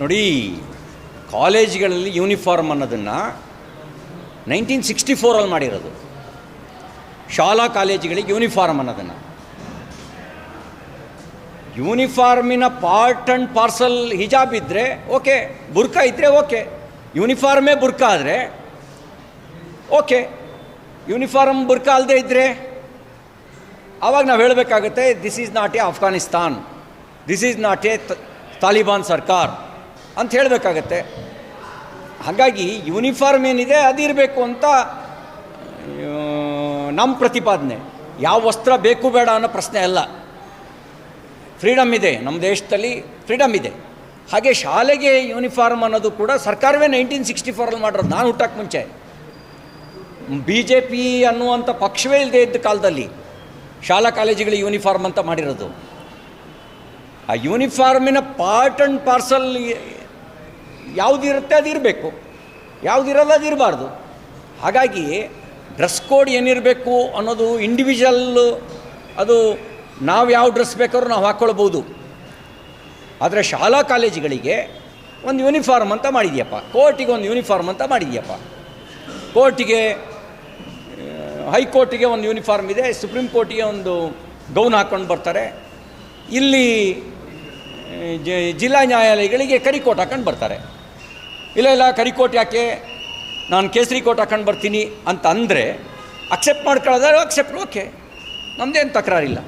ನೋಡಿ, ಕಾಲೇಜ್ಗಳಲ್ಲಿ ಯೂನಿಫಾರ್ಮ್ ಅನ್ನೋದನ್ನು ನೈನ್ಟೀನ್ ಸಿಕ್ಸ್ಟಿ ಫೋರಲ್ಲಿ ಮಾಡಿರೋದು. ಶಾಲಾ ಕಾಲೇಜುಗಳಿಗೆ ಯೂನಿಫಾರ್ಮ್ ಅನ್ನೋದನ್ನು. ಯೂನಿಫಾರ್ಮಿನ ಪಾರ್ಟ್ ಆ್ಯಂಡ್ ಪಾರ್ಸಲ್ ಹಿಜಾಬ್ ಇದ್ದರೆ ಓಕೆ ಬುರ್ಕಾ ಇದ್ದರೆ ಓಕೆ. ಯೂನಿಫಾರ್ಮೇ ಬುರ್ಕಾ ಆದರೆ ಓಕೆ. ಯೂನಿಫಾರ್ಮ್ ಬುರ್ಕಾ ಅಲ್ಲದೆ ಇದ್ದರೆ ಆವಾಗ ನಾವು ಹೇಳಬೇಕಾಗುತ್ತೆ this is not a Afghanistan this is not a Taliban ಸರ್ಕಾರ ಅಂತ ಹೇಳಬೇಕಾಗತ್ತೆ. ಹಾಗಾಗಿ ಯೂನಿಫಾರ್ಮ್ ಏನಿದೆ ಅದಿರಬೇಕು ಅಂತ ನಮ್ಮ ಪ್ರತಿಪಾದನೆ. ಯಾವ ವಸ್ತ್ರ ಬೇಕು ಬೇಡ ಅನ್ನೋ ಪ್ರಶ್ನೆ ಅಲ್ಲ. ಫ್ರೀಡಮ್ ಇದೆ. ನಮ್ಮ ದೇಶದಲ್ಲಿ ಫ್ರೀಡಮ್ ಇದೆ. ಹಾಗೆ ಶಾಲೆಗೆ ಯೂನಿಫಾರ್ಮ್ ಅನ್ನೋದು ಕೂಡ ಸರ್ಕಾರವೇ ನೈನ್ಟೀನ್ ಸಿಕ್ಸ್ಟಿ ಫೋರಲ್ಲಿ ಮಾಡಿರೋದು. ನಾನು ಹುಟ್ಟಕ್ಕೆ ಮುಂಚೆ. ಬಿ ಜೆ ಪಿ ಅನ್ನುವಂಥ ಪಕ್ಷವೇ ಇಲ್ಲದೇ ಇದ್ದ ಕಾಲದಲ್ಲಿ ಶಾಲಾ ಕಾಲೇಜುಗಳಿಗೆ ಯೂನಿಫಾರ್ಮ್ ಅಂತ ಮಾಡಿರೋದು. ಆ ಯೂನಿಫಾರ್ಮಿನ ಪಾರ್ಟ್ ಆ್ಯಂಡ್ ಪಾರ್ಸಲ್ ಯಾವುದಿರುತ್ತೆ ಅದಿರಬೇಕು. ಯಾವುದಿರಲ್ಲ ಅದಿರಬಾರ್ದು. ಹಾಗಾಗಿ ಡ್ರೆಸ್ ಕೋಡ್ ಏನಿರಬೇಕು ಅನ್ನೋದು ಇಂಡಿವಿಜುವಲ್ ಅದು ನಾವು ಯಾವ ಡ್ರೆಸ್ ಬೇಕಾದ್ರೂ ನಾವು ಹಾಕ್ಕೊಳ್ಬೋದು ಆದರೆ ಶಾಲಾ ಕಾಲೇಜುಗಳಿಗೆ ಒಂದು ಯೂನಿಫಾರ್ಮ್ ಅಂತ ಮಾಡಿದೆಯಪ್ಪ. ಕೋರ್ಟಿಗೆ ಒಂದು ಯೂನಿಫಾರ್ಮ್ ಅಂತ ಮಾಡಿದೆಯಪ್ಪ. ಕೋರ್ಟಿಗೆ ಹೈಕೋರ್ಟಿಗೆ ಒಂದು ಯೂನಿಫಾರ್ಮ್ ಇದೆ, ಸುಪ್ರೀಂ ಕೋರ್ಟಿಗೆ ಒಂದು ಗೌನ್ ಹಾಕ್ಕೊಂಡು ಬರ್ತಾರೆ. ಇಲ್ಲಿ ಜಿಲ್ಲಾ ನ್ಯಾಯಾಲಯಗಳಿಗೆ ಕರಿಕೋಟ್ ಹಾಕೊಂಡು ಬರ್ತಾರೆ. ಇಲ್ಲ ಇಲ್ಲ, ಕರಿಕೋಟ್ ಯಾಕೆ? ನಾನು ಕೇಸರಿ ಕೋಟ್ ಹಾಕೊಂಡು ಬರ್ತೀನಿ ಅಂತ ಅಂದರೆ ಅಕ್ಸೆಪ್ಟ್ ಮಾಡ್ಕೊಳ್ಳೋದಾದ್ರೆ ಅಕ್ಸೆಪ್ಟ್ ಓಕೆ ನಮ್ಮದೇನು ತಕರಾರಿಲ್ಲ.